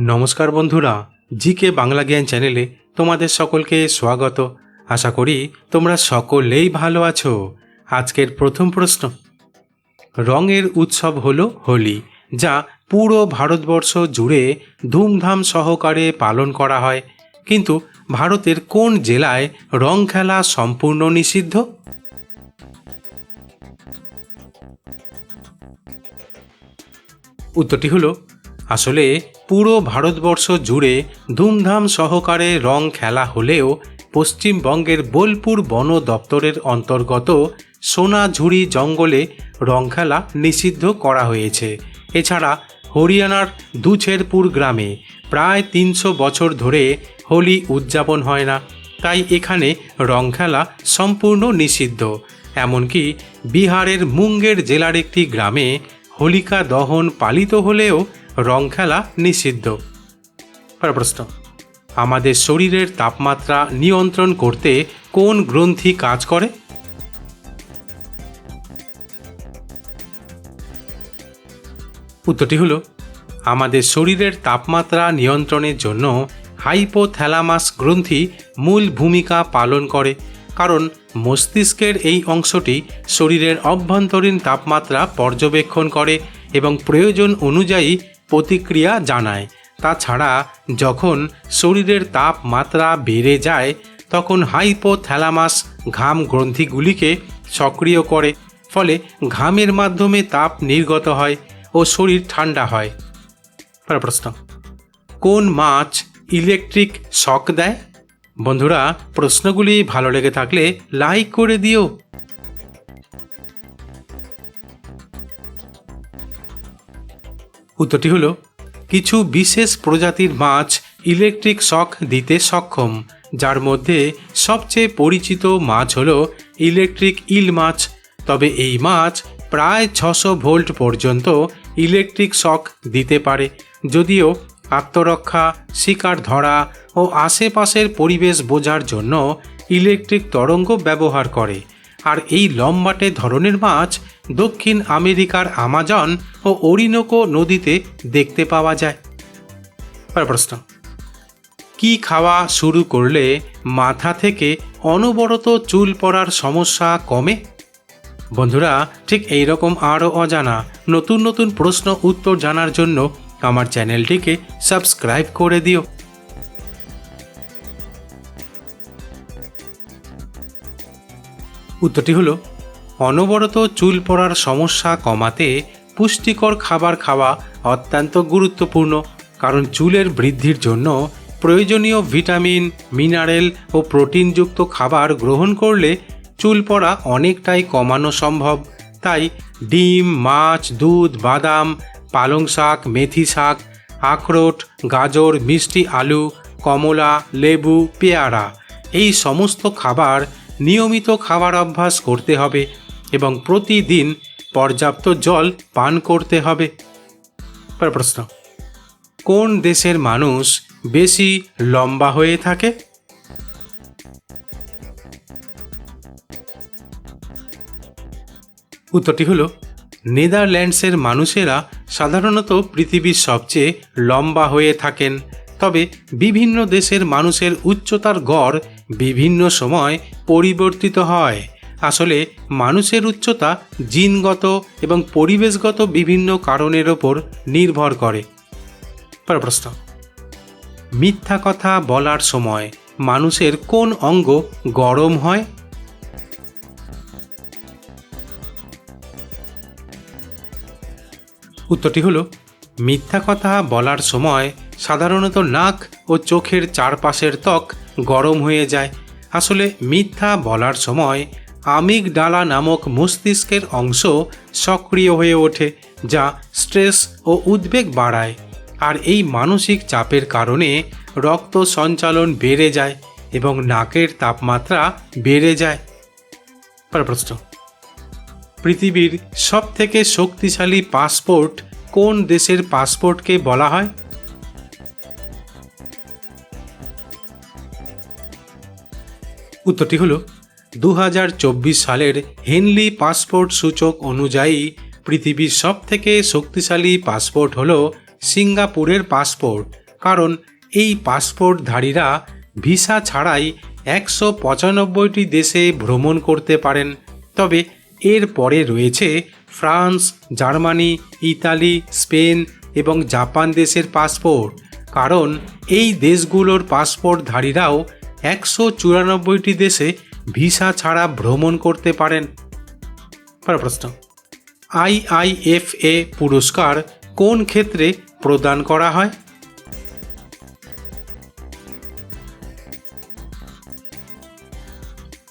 নমস্কার বন্ধুরা, জিকে বাংলা জ্ঞান চ্যানেলে তোমাদের সকলকে স্বাগত। আশা করি তোমরা সকলেই ভালো আছো। আজকের প্রথম প্রশ্ন। রঙের উৎসব হলো হোলি, যা পুরো ভারতবর্ষ জুড়ে ধুমধাম সহকারে পালন করা হয়। কিন্তু ভারতের কোন জেলায় রং খেলা সম্পূর্ণ নিষিদ্ধ? উত্তরটি হলো আসলে পুরো ভারতবর্ষ জুড়ে ধুমধাম সহকারে রং খেলা হলেও পশ্চিমবঙ্গের বোলপুর বন দপ্তরের অন্তর্গত সোনাঝুড়ি জঙ্গলে রং খেলা নিষিদ্ধ করা হয়েছে। এছাড়া হরিয়ানার দুছেরপুর গ্রামে প্রায় তিনশো বছর ধরে হোলি উদযাপন হয় না। তাই এখানে রং খেলা সম্পূর্ণ নিষিদ্ধ। এমনকি বিহারের মুঙ্গের জেলার একটি গ্রামে হোলিকা দহন পালিত হলেও রং খেলা নিষিদ্ধ। প্রশ্ন, আমাদের শরীরের তাপমাত্রা নিয়ন্ত্রণ করতে কোন গ্রন্থি কাজ করে? উত্তরটি হলো, আমাদের শরীরের তাপমাত্রা নিয়ন্ত্রণের জন্য হাইপোথ্যালামাস গ্রন্থি মূল ভূমিকা পালন করে, কারণ মস্তিষ্কের এই অংশটি শরীরের অভ্যন্তরীণ তাপমাত্রা পর্যবেক্ষণ করে এবং প্রয়োজন অনুযায়ী প্রতিক্রিয়া জানায়। তাছাড়া, যখন শরীরের তাপমাত্রা বেড়ে যায়, তখন হাইপোথ্যালামাস ঘাম গ্রন্থিগুলিকে সক্রিয় করে, ফলে ঘামের মাধ্যমে তাপ নির্গত হয় ও শরীর ঠান্ডা হয়। প্রশ্ন, কোন মাছ ইলেকট্রিক শক দেয়? বন্ধুরা, প্রশ্নগুলি ভালো লেগে থাকলে লাইক করে দিও। উত্তরটি হলো, কিছু বিশেষ প্রজাতির মাছ ইলেকট্রিক শক দিতে সক্ষম, যার মধ্যে সবচেয়ে পরিচিত মাছ হলো ইলেকট্রিক ইল মাছ। তবে এই মাছ প্রায় ছশো ভোল্ট পর্যন্ত ইলেকট্রিক শক দিতে পারে, যদিও আত্মরক্ষা শিকার ধরা ও আশেপাশের পরিবেশ বোঝার জন্য ইলেকট্রিক তরঙ্গ ব্যবহার করে। আর এই লম্বাটে ধরনের মাছ দক্ষিণ আমেরিকার আমাজন ও অরিনোকো নদীতে দেখতে পাওয়া যায়। প্রশ্ন। কি খাওয়া শুরু করলে মাথা থেকে অনবরত চুল পড়ার সমস্যা কমে? বন্ধুরা, ঠিক এই রকম আরও অজানা নতুন নতুন প্রশ্ন উত্তর জানার জন্য আমার চ্যানেলটিকে সাবস্ক্রাইব করে দিও। উত্তরটি হলো, অনবরত চুল পড়ার সমস্যা কমাতে পুষ্টিকর খাবার খাওয়া অত্যন্ত গুরুত্বপূর্ণ, কারণ চুলের বৃদ্ধির জন্য প্রয়োজনীয় ভিটামিন, মিনারেল ও প্রোটিনযুক্ত খাবার গ্রহণ করলে চুল পড়া অনেকটাই কমানো সম্ভব। তাই ডিম, মাছ, দুধ, বাদাম, পালং শাক, মেথি শাক, আখরোট, গাজর, মিষ্টি আলু, কমলা, লেবু, পেয়ারা এই সমস্ত খাবার নিয়মিত খাবার অভ্যাস করতে হবে এবং প্রতিদিন পর্যাপ্ত জল পান করতে হবে। প্রশ্ন, কোন দেশের মানুষ বেশি লম্বা হয়ে থাকে? উত্তরটি হলো, নেদারল্যান্ডসের মানুষেরা সাধারণত পৃথিবীর সবচেয়ে লম্বা হয়ে থাকেন। তবে বিভিন্ন দেশের মানুষের উচ্চতার গড় বিভিন্ন সময় পরিবর্তিত হয়। আসলে মানুষের উচ্চতা জিনগত এবং পরিবেশগত বিভিন্ন কারণের ওপর নির্ভর করে। প্রশ্ন মিথ্যা কথা বলার সময় মানুষের কোন অঙ্গ গরম হয়? উত্তরটি হলো, মিথ্যা কথা বলার সময় সাধারণত নাক ও চোখের চারপাশের ত্বক গরম হয়ে যায়। আসলে মিথ্যা বলার সময় আমিগ ডালা নামক মস্তিষ্কের অংশ সক্রিয় হয়ে ওঠে, যা স্ট্রেস ও উদ্বেগ বাড়ায়। আর এই মানসিক চাপের কারণে রক্ত সঞ্চালন বেড়ে যায় এবং নাকের তাপমাত্রা বেড়ে যায়। প্রশ্ন। পৃথিবীর সবথেকে শক্তিশালী পাসপোর্ট কোন দেশের পাসপোর্টকে বলা হয়? উত্তরটি হলো দু সালের হেনলি পাসপোর্ট সূচক অনুযায়ী পৃথিবীর সবথেকে শক্তিশালী পাসপোর্ট হলো সিঙ্গাপুরের পাসপোর্ট, কারণ এই পাসপোর্টধারীরা ভিসা ছাড়াই একশো পঁচানব্বইটি দেশে ভ্রমণ করতে পারেন। তবে এর পরে রয়েছে ফ্রান্স, জার্মানি, ইতালি, স্পেন এবং জাপান দেশের পাসপোর্ট, কারণ এই দেশগুলোর পাসপোর্টধারীরাও একশো চুরানব্বইটি দেশে ভিসা ছাড়া ভ্রমণ করতে পারেন। প্রশ্ন। আইআইএফএ পুরস্কার কোন ক্ষেত্রে প্রদান করা হয়?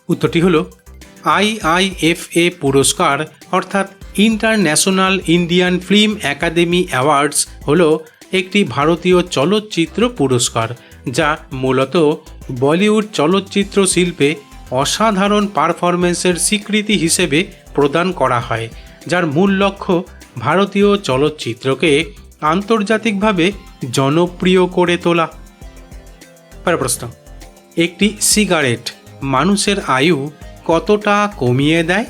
উত্তরটি হলো আইআইএফএ পুরস্কার, অর্থাৎ International Indian Film Academy Awards, হল একটি ভারতীয় চলচ্চিত্র পুরস্কার, যা মূলত বলিউড চলচ্চিত্র শিল্পে অসাধারণ পারফরমেন্সের স্বীকৃতি হিসেবে প্রদান করা হয়, যার মূল লক্ষ্য ভারতীয় চলচ্চিত্রকে আন্তর্জাতিকভাবে জনপ্রিয় করে তোলা। প্রশ্ন একটি সিগারেট মানুষের আয়ু কতটা কমিয়ে দেয়?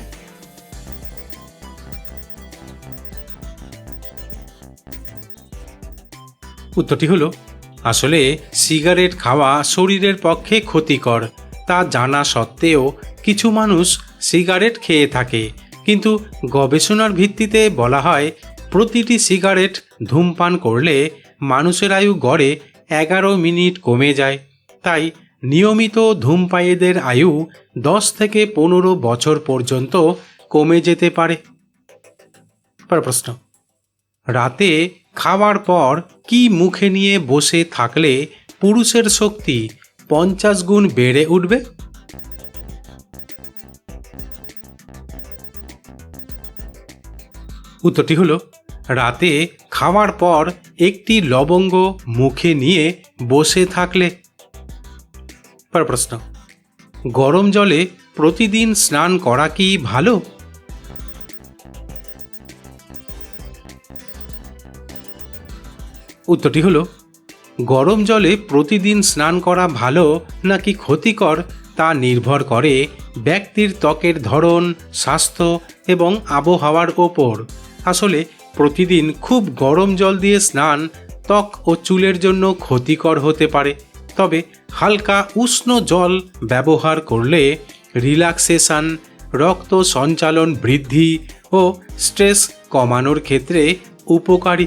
উত্তরটি হলো আসলে সিগারেট খাওয়া শরীরের পক্ষে ক্ষতিকর। তা জানা সত্ত্বেও কিছু মানুষ সিগারেট খেয়ে থাকে। কিন্তু গবেষণার ভিত্তিতে বলা হয়, প্রতিটি সিগারেট ধূমপান করলে মানুষের আয়ু গড়ে এগারো মিনিট কমে যায়। তাই নিয়মিত ধূমপায়ীদের আয়ু দশ থেকে পনেরো বছর পর্যন্ত কমে যেতে পারে। প্রশ্ন। রাতে খাওয়ার পর কি মুখে নিয়ে বসে থাকলে পুরুষের শক্তি পঞ্চাশ গুণ বেড়ে উঠবে? উত্তরটি হলো, রাতে খাওয়ার পর একটি লবঙ্গ মুখে নিয়ে বসে থাকলে। পর প্রশ্ন, গরম জলে প্রতিদিন স্নান করা কি ভালো? উত্তরটি হলো, গরম জলে প্রতিদিন স্নান করা ভালো নাকি ক্ষতিকর তা নির্ভর করে ব্যক্তির ত্বকের ধরন, স্বাস্থ্য এবং আবহাওয়ার ওপর। আসলে প্রতিদিন খুব গরম জল দিয়ে স্নান ত্বক ও চুলের জন্য ক্ষতিকর হতে পারে। তবে হালকা উষ্ণ জল ব্যবহার করলে রিল্যাক্সেশন, রক্ত সঞ্চালন বৃদ্ধি ও স্ট্রেস কমানোর ক্ষেত্রে উপকারী।